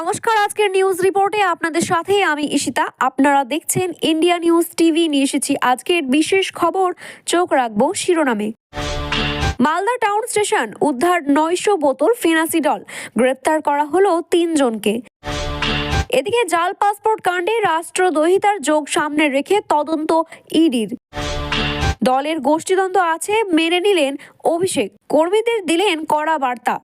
নমস্কার, আজকের নিউজ রিপোর্টে আপনাদের সাথে আমি ইশিতা আপনারা দেখছেন ইন্ডিয়া নিউজ টিভি নিয়ে এসেছি আজকের বিশেষ খবর। চোখ রাখব শিরোনামে। মালদা টাউন স্টেশন উদ্ধার নয়শো বোতল ফেনাসিডল গ্রেপ্তার করা হলো তিনজনকে। এদিকে জাল পাসপোর্ট কাণ্ডে রাষ্ট্রদ্রোহিতার যোগ সামনে রেখে তদন্ত ইডির। দলের গোষ্ঠীদ্বন্দ্ব আছে, মেনে নিলেন অভিষেক। কর্মীদের দিলেন কড়া বার্তা।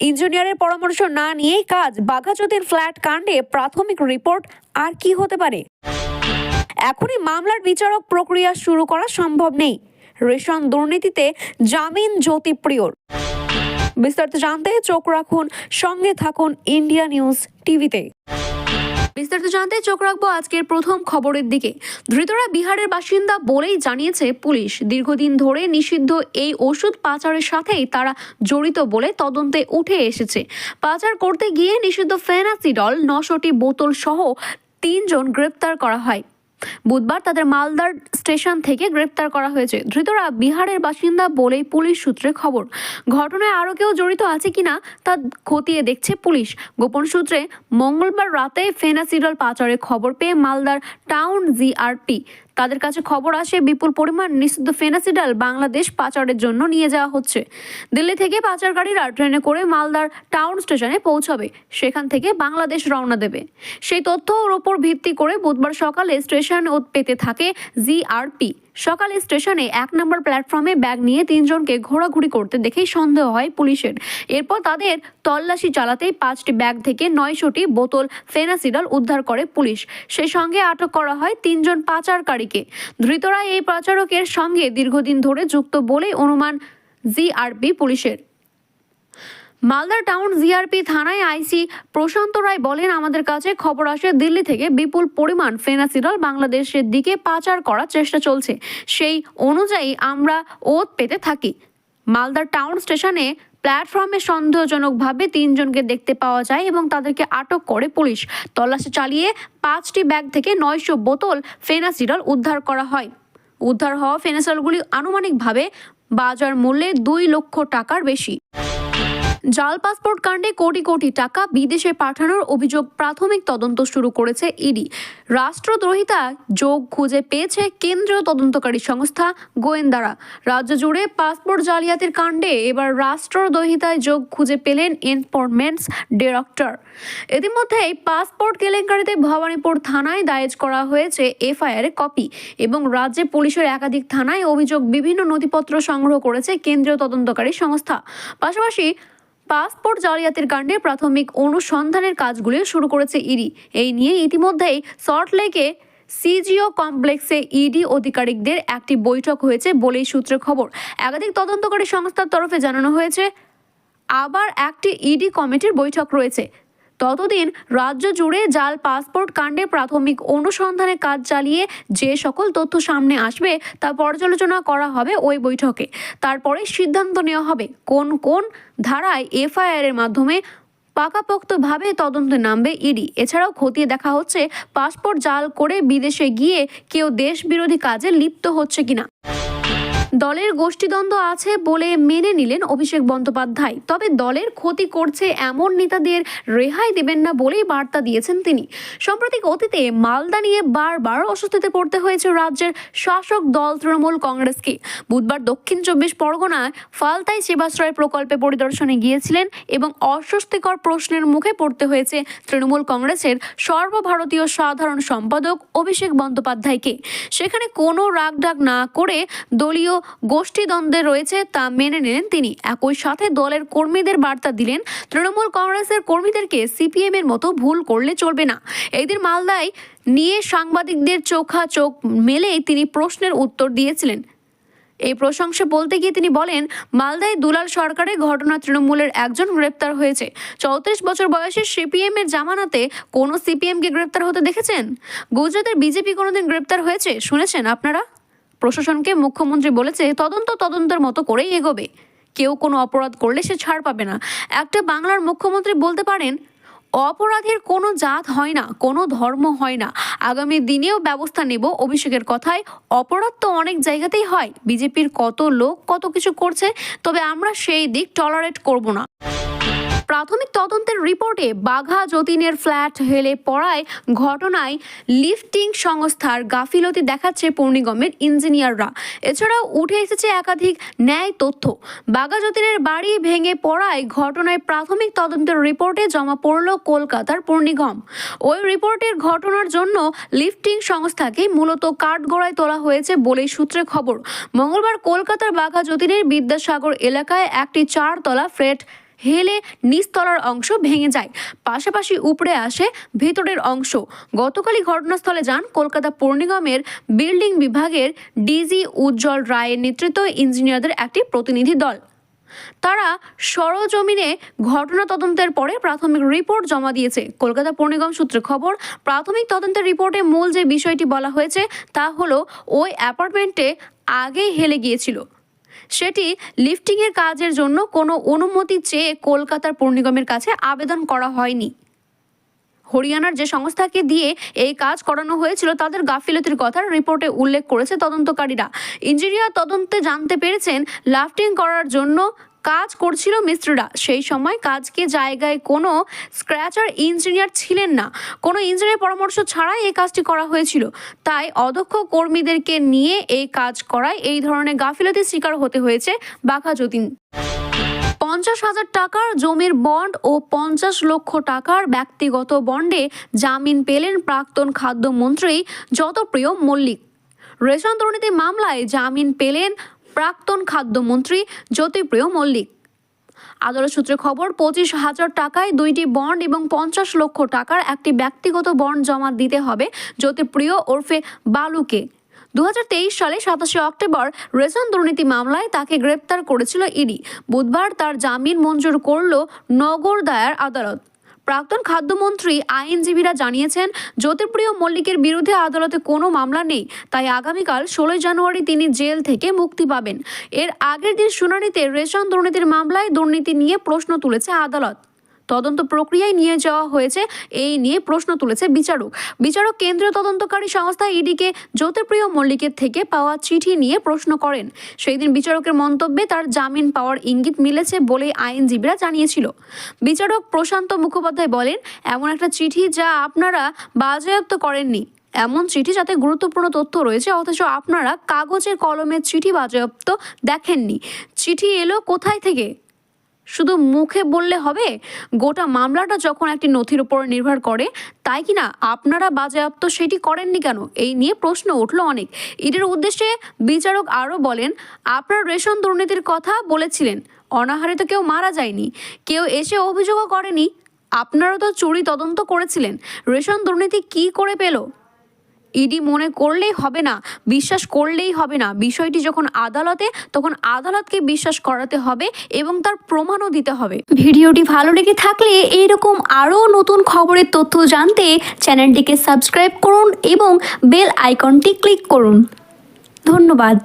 ইঞ্জিনিয়ারের পরামর্শ না নিয়েই কাজ বাঘাযতীন ফ্ল্যাট কাণ্ডে প্রাথমিক রিপোর্ট আর কি হতে পারে? এখনই মামলার বিচারক প্রক্রিয়া শুরু করা সম্ভব নেই। রেশন দুর্নীতিতে জামিন জ্যোতিপ্রিয়র বিস্তারিত জানতে চোখ রাখুন, সঙ্গে থাকুন ইন্ডিয়া নিউজ টিভিতে। বিস্তারিত জানতে চোখ রাখব আজকের প্রথম খবরের দিকে। ধৃতরা বিহারের বাসিন্দা বলেই জানিয়েছে পুলিশ। দীর্ঘদিন ধরে নিষিদ্ধ এই ওষুধ পাচারের সাথেই তারা জড়িত বলে তদন্তে উঠে এসেছে। পাচার করতে গিয়ে নিষিদ্ধ ফেনাসিডল, নশোটি বোতল সহ তিনজন গ্রেপ্তার করা হয়। বুধবার তাদের মালদার স্টেশন থেকে গ্রেপ্তার করা হয়েছে। ধৃতরা বিহারের বাসিন্দা বলেই পুলিশ সূত্রে খবর। ঘটনায় আরও কেউ জড়িত আছে কিনা তা খতিয়ে দেখছে পুলিশ। গোপন সূত্রে মঙ্গলবার রাতে ফেনাসিডল পাচারের খবর পেয়ে মালদার টাউন জিআরপি তাদের কাছে খবর আসে, বিপুল পরিমাণ নিষিদ্ধ ফেনাসিডাল বাংলাদেশ পাচারের জন্য নিয়ে যাওয়া হচ্ছে। দিল্লি থেকে পাচারকারীরা ট্রেনে করে মালদার টাউন স্টেশনে পৌঁছাবে। সেখান থেকে বাংলাদেশ রওনা দেবে। সেই তথ্য ওর ওপর ভিত্তি করে বুধবার সকালে স্টেশন পেতে থাকে জিআরপি। সকালে স্টেশনে এক নম্বর প্ল্যাটফর্মে ব্যাগ নিয়ে তিনজনকে ঘোরাঘুরি করতে দেখেই সন্দেহ হয় পুলিশের। এরপর তাদের তল্লাশি চালাতেই পাঁচটি ব্যাগ থেকে নয়শোটি বোতল ফেনাসিডল উদ্ধার করে পুলিশ। সেই সঙ্গে আটক করা হয় তিনজন পাচারকারীকে। ধৃতরা এই প্রচারকের সঙ্গে দীর্ঘদিন ধরে যুক্ত বলেই অনুমান জিআরপি পুলিশের। মালদা টাউন জিআরপি থানায় আইসি প্রশান্ত রায় বলেন, আমাদের কাছে খবর আসে দিল্লি থেকে বিপুল পরিমাণ ফেনাসিডল বাংলাদেশের দিকে পাচার করার চেষ্টা চলছে। সেই অনুযায়ী আমরা ওত পেতে থাকি। মালদা টাউন স্টেশনে প্ল্যাটফর্মে সন্দেহজনকভাবে তিনজনকে দেখতে পাওয়া যায় এবং তাদেরকে আটক করে পুলিশ। তল্লাশি চালিয়ে পাঁচটি ব্যাগ থেকে নয়শো বোতল ফেনাসিডল উদ্ধার করা হয়। উদ্ধার হওয়া ফেনাসিডলগুলি আনুমানিকভাবে বাজার মূল্যে দুই লক্ষ টাকার বেশি। জাল পাসপোর্ট কাণ্ডে কোটি কোটি টাকা বিদেশে পাঠানোর অভিযোগ প্রাথমিক তদন্ত শুরু করেছে ইডি। রাষ্ট্রদ্রোহিতা যোগ খুঁজে পেয়েছে কেন্দ্রীয় তদন্তকারী সংস্থা গোয়েন্দারা। রাজ্য জুড়ে পাসপোর্ট জালিয়াতির কাণ্ডে এবার রাষ্ট্রদ্রোহিতায় যোগ খুঁজে পেলেন এনফোর্সমেন্টস ডিরেক্টর। ইতিমধ্যেই পাসপোর্ট কেলেঙ্কারিতে ভবানীপুর থানায় দায়ের করা হয়েছে এফআইআর কপি এবং রাজ্যে পুলিশের একাধিক থানায় অভিযোগ বিভিন্ন নথিপত্র সংগ্রহ করেছে কেন্দ্রীয় তদন্তকারী সংস্থা। পাশাপাশি পাসপোর্ট জালিয়াতির কাণ্ডে প্রাথমিক অনুসন্ধানের কাজগুলি শুরু করেছে ইডি। এই নিয়ে ইতিমধ্যেই সল্টলেকে সিজিও কমপ্লেক্সে ইডি আধিকারিকদের একটি বৈঠক হয়েছে বলেই সূত্রে খবর। একাধিক তদন্তকারী সংস্থার তরফে জানানো হয়েছে, আবার একটি ইডি কমিটির বৈঠক রয়েছে। ততদিন রাজ্য জুড়ে জাল, পাসপোর্ট কাণ্ডে প্রাথমিক অনুসন্ধানে কাজ চালিয়ে যে সকল তথ্য সামনে আসবে তা পর্যালোচনা করা হবে ওই বৈঠকে। তারপরে সিদ্ধান্ত নেওয়া হবে কোন কোন ধারায় এফআইআর এর মাধ্যমে পাকাপোক্তভাবে তদন্তে নামবে ইডি। এছাড়াও খতিয়ে দেখা হচ্ছে পাসপোর্ট জাল করে বিদেশে গিয়ে কেউ দেশ বিরোধী কাজে লিপ্ত হচ্ছে কিনা। দলের গোষ্ঠীদ্বন্দ্ব আছে বলে মেনে নিলেন অভিষেক বন্দ্যোপাধ্যায়। তবে দলের ক্ষতি করছে এমন নেতাদের রেহাই দেবেন না বলেই বার্তা দিয়েছেন তিনি। সাম্প্রতিক অতীতে মালদা নিয়ে বারবার অস্বস্তিতে পড়তে হয়েছে রাজ্যের শাসক দল তৃণমূল কংগ্রেসকে। বুধবার দক্ষিণ চব্বিশ পরগনায় ফালতাই সেবাশ্রয় প্রকল্পে পরিদর্শনে গিয়েছিলেন এবং অস্বস্তিকর প্রশ্নের মুখে পড়তে হয়েছে তৃণমূল কংগ্রেসের সর্বভারতীয় সাধারণ সম্পাদক অভিষেক বন্দ্যোপাধ্যায়কে। সেখানে কোনো রাগঢাক না করে দলীয় গোষ্ঠীদ্বন্দ্বে রয়েছে তা মেনে নিলেন তিনি। একই সাথে দলের কর্মীদের বার্তা দিলেন, তৃণমূল কংগ্রেসের কর্মীদেরকে সিপিএম এর মতো ভুল করলে চলবে না। এদিন মালদায় নিয়ে সাংবাদিকদের চোখা চোখ মেলেই তিনি প্রশ্নের উত্তর দিয়েছিলেন। এই প্রশংসা বলতে গিয়ে তিনি বলেন, মালদায় দুলাল সরকারের ঘটনা তৃণমূলের একজন গ্রেপ্তার হয়েছে। চৌত্রিশ বছর বয়সে সিপিএম এর জামানাতে কোনো সিপিএমকে গ্রেপ্তার হতে দেখেছেন? গুজরাটের বিজেপি কোনোদিন গ্রেপ্তার হয়েছে? শুনেছেন আপনারা? প্রশাসনকে মুখ্যমন্ত্রী বলেছে, তদন্ত তদন্তের মতো করেই এগোবে। কেউ কোনো অপরাধ করলে সে ছাড় পাবে না। একটা বাংলার মুখ্যমন্ত্রী বলতে পারেন, অপরাধের কোনো জাত হয় না, কোনো ধর্ম হয় না। আগামী দিনেও ব্যবস্থা নেব অভিষেকের কথায়। অপরাধ তো অনেক জায়গাতেই হয়। বিজেপির কত লোক কত কিছু করছে, তবে আমরা সেই দিক টলারেট করব না। প্রাথমিক তদন্তের রিপোর্টে বাঘা যতীনের ফ্ল্যাট হেলে পড়ায় ঘটনায় লিফটিং সংস্থার গাফিলতি দেখাচ্ছে পূর্ণিগমের ইঞ্জিনিয়াররা। এছাড়াও উঠে এসেছে একাধিক ন্যায় তথ্য। বাঘা যতীনের বাড়ি ভেঙে পড়ায় ঘটনায় প্রাথমিক তদন্তের রিপোর্টে জমা পড়ল কলকাতার পৌর নিগম ওই রিপোর্টের ঘটনার জন্য লিফটিং সংস্থাকে মূলত কাঠগড়ায় তোলা হয়েছে বলেই সূত্রে খবর। মঙ্গলবার কলকাতার বাঘা যতীনের বিদ্যাসাগর এলাকায় একটি চারতলা ফ্ল্যাট হেলে নিচতলার অংশ ভেঙে যায়। পাশাপাশি উপড়ে আসে ভেতরের অংশ। গতকালই ঘটনাস্থলে যান কলকাতা পৌর নিগমের বিল্ডিং বিভাগের ডিজি উজ্জ্বল রায়ের নেতৃত্ব ইঞ্জিনিয়ারদের একটি প্রতিনিধি দল। তারা সরজমিনে ঘটনা তদন্তের পরে প্রাথমিক রিপোর্ট জমা দিয়েছে। কলকাতা পৌর নিগম সূত্রে খবর, প্রাথমিক তদন্তের রিপোর্টে মূল যে বিষয়টি বলা হয়েছে তা হলো, ওই অ্যাপার্টমেন্টে আগেই হেলে গিয়েছিল। সেটি লিফটিংয়ের কাজের জন্য কোনো অনুমতি চেয়ে কলকাতার পৌর কাছে আবেদন করা হয়নি। হরিয়ানার যে সংস্থাকে দিয়ে এই কাজ করানো হয়েছিল, তাদের গাফিলতির কথা রিপোর্টে উল্লেখ করেছে তদন্তকারীরা। ইঞ্জিনিয়ার তদন্তে জানতে পেরেছেন, লাফটিং করার জন্য কাজ করছিল মিস্ত্রিরা। সেই সময় কাজকে জায়গায় কোনো স্ক্র্যাচার ইঞ্জিনিয়ার ছিলেন না। কোনো ইঞ্জিনিয়ার পরামর্শ ছাড়াই এই কাজটি করা হয়েছিল। তাই অদক্ষ কর্মীদেরকে নিয়ে এই কাজ করায় এই ধরনের গাফিলতির শিকার হতে হয়েছে বাঘা যতীন পঞ্চাশ হাজার টাকার জমির বন্ড ও পঞ্চাশ লক্ষ টাকার ব্যক্তিগত বন্ডে জামিন পেলেন প্রাক্তন খাদ্যমন্ত্রী যতপ্রিয় মল্লিক। রেশন দুর্নীতি মামলায় জামিন পেলেন প্রাক্তন খাদ্যমন্ত্রী জ্যোতিপ্রিয় মল্লিক। আদালত সূত্রে খবর, পঁচিশ হাজার টাকায় দুইটি বন্ড এবং পঞ্চাশ লক্ষ টাকার একটি ব্যক্তিগত বন্ড জমা দিতে হবে জ্যোতিপ্রিয় ওরফে বালুকে। দু হাজার তেইশ সালে সাতাশে অক্টোবর রেশন দুর্নীতি মামলায় তাকে গ্রেপ্তার করেছিল ইডি। বুধবার তার জামিন মঞ্জুর করল নগর দায়ার আদালত। প্রাক্তন খাদ্যমন্ত্রী আইনজীবীরা জানিয়েছেন, জ্যোতিপ্রিয় মল্লিকের বিরুদ্ধে আদালতে কোনো মামলা নেই, তাই আগামীকাল ষোলোই জানুয়ারি তিনি জেল থেকে মুক্তি পাবেন। এর আগের দিন শুনানিতে রেশন দুর্নীতির মামলায় দুর্নীতি নিয়ে প্রশ্ন তুলেছে আদালত। তদন্ত প্রক্রিয়ায় নিয়ে যাওয়া হয়েছে। এই নিয়ে প্রশ্ন তুলেছে বিচারক। বিচারক কেন্দ্রীয় তদন্তকারী সংস্থা ইডিকে জ্যোতিপ্রিয় মল্লিকের থেকে পাওয়া চিঠি নিয়ে প্রশ্ন করেন। সেই দিন বিচারকের মন্তব্যে তার জামিন পাওয়ার ইঙ্গিত মিলেছে বলে আইনজীবীরা জানিয়েছিল। বিচারক প্রশান্ত মুখোপাধ্যায় বলেন, এমন একটা চিঠি যা আপনারা বাজেয়াপ্ত করেননি। এমন চিঠি যাতে গুরুত্বপূর্ণ তথ্য রয়েছে, অথচ আপনারা কাগজের কলমের চিঠি বাজেয়াপ্ত দেখেননি। চিঠি এলো কোথায় থেকে? শুধু মুখে বললে হবে? গোটা মামলাটা যখন একটি নথির উপর নির্ভর করে, তাই কি না আপনারা বাজেয়াপ্ত সেটি করেননি কেন? এই নিয়ে প্রশ্ন উঠল অনেক। এটির উদ্দেশ্যে বিচারক আরও বলেন, আপনার রেশন দুর্নীতির কথা বলেছিলেন, অনাহারে তো কেউ মারা যায়নি। কেউ এসে অভিযোগও করেনি। আপনারা তো চুরি তদন্ত করেছিলেন। রেশন দুর্নীতি কি করে পেল? ইডি মনে করলেই হবে না, বিশ্বাস করলেই হবে না। বিষয়টি যখন আদালতে, তখন আদালতকে বিশ্বাস করাতে হবে এবং তার প্রমাণও দিতে হবে। ভিডিওটি ভালো লেগে থাকলে এইরকম আরও নতুন খবরের তথ্য জানতে চ্যানেলটিকে সাবস্ক্রাইব করুন এবং বেল আইকনটি ক্লিক করুন। ধন্যবাদ।